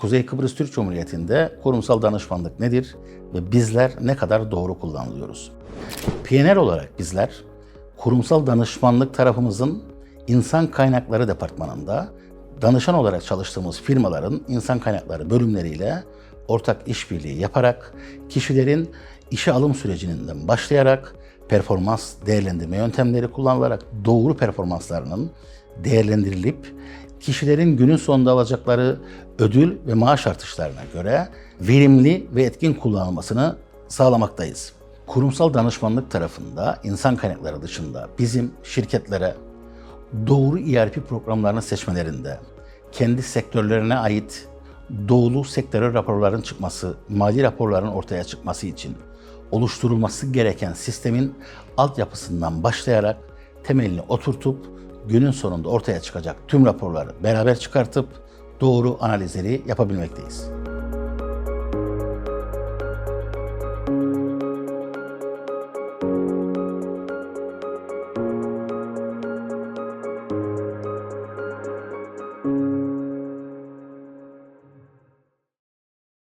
Kuzey Kıbrıs Türk Cumhuriyeti'nde kurumsal danışmanlık nedir ve bizler ne kadar doğru kullanılıyoruz? PNR olarak bizler kurumsal danışmanlık tarafımızın insan kaynakları departmanında danışan olarak çalıştığımız firmaların insan kaynakları bölümleriyle ortak işbirliği yaparak kişilerin işe alım sürecinden başlayarak performans değerlendirme yöntemleri kullanılarak doğru performanslarının değerlendirilip kişilerin günün sonunda alacakları ödül ve maaş artışlarına göre verimli ve etkin kullanılmasını sağlamaktayız. Kurumsal danışmanlık tarafında insan kaynakları dışında bizim şirketlere doğru ERP programlarını seçmelerinde kendi sektörlerine ait doğru sektörel raporların çıkması, mali raporların ortaya çıkması için oluşturulması gereken sistemin altyapısından başlayarak temelini oturtup günün sonunda ortaya çıkacak tüm raporları beraber çıkartıp doğru analizleri yapabilmekteyiz.